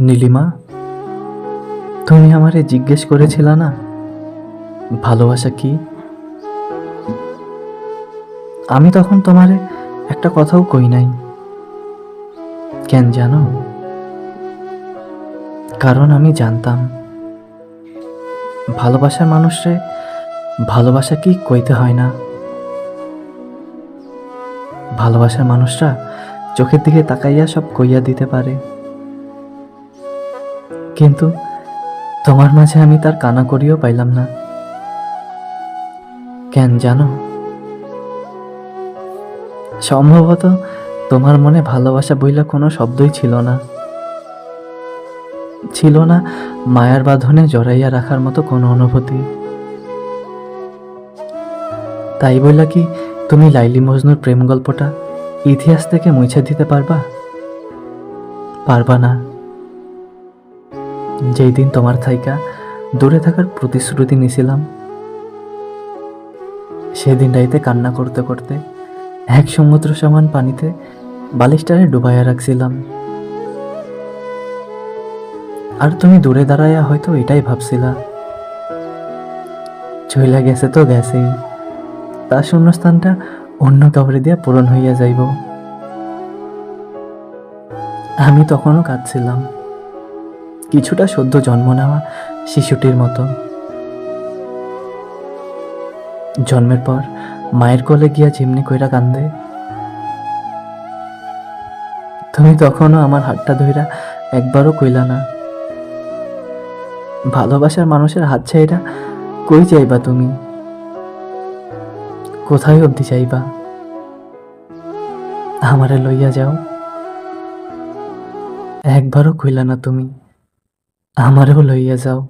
নীলিমা, তুমি আমারে জিজ্ঞেস করেছিল না, ভালোবাসা কি? আমি তখন তোমারে একটা কথাও কই নাই। কেন জানো? কারণ আমি জানতাম। ভালোবাসার মানুষরে ভালোবাসা কি কইতে হয় না? ভালোবাসার মানুষরা চোখের দিকে তাকাইয়া সব কইয়া দিতে পারে। কিন্তু তোমার মাঝে আমি তার কানা করিও পাইলাম না। কেন জানো? সম্ভবত তোমার মনে ভালোবাসা বইলা কোনো শব্দই ছিল না। ছিল না মায়ার বাঁধনে জড়াইয়া রাখার মতো কোনো অনুভূতি। তাই বইলা কি তুমি লাইলি মজনুর প্রেম গল্পটা ইতিহাস থেকে মুছে দিতে পারবা? পারবা না। যেই দিন তোমার থাইকা দূরে থাকার প্রতিশ্রুতি নিছিলাম সেদিন রাইতে কান্না করতে করতে এক সমুদ্র সমান পানিতে বালিশটারে ডুবাইয়া রাখছিলাম। আর তুমি দূরে দাঁড়াইয়া হয়তো এটাই ভাবছিলা। চইলা গেছে তো গেছেই তার শূন্যস্থানটা অন্য কাউরে দিয়া পূরণ হইয়া যাইব। আমি তখনও কাঁদছিলাম। কিছুটা সদ্য জন্ম নেওয়া শিশুটির মতো। জন্মের পর মায়ের কোলে গিয়া যেমনি কইরা কান্দে। তুমি তখনও আমার হাতটা ধইরা একবারও কইলা না। ভালোবাসার মানুষের হাত ছাইরা কই যাইবা তুমি? কোথায় অবধি যাইবা? আমারে লইয়া যাও। একবারও কইলা না তুমি। আমারেও লইয়া যাও।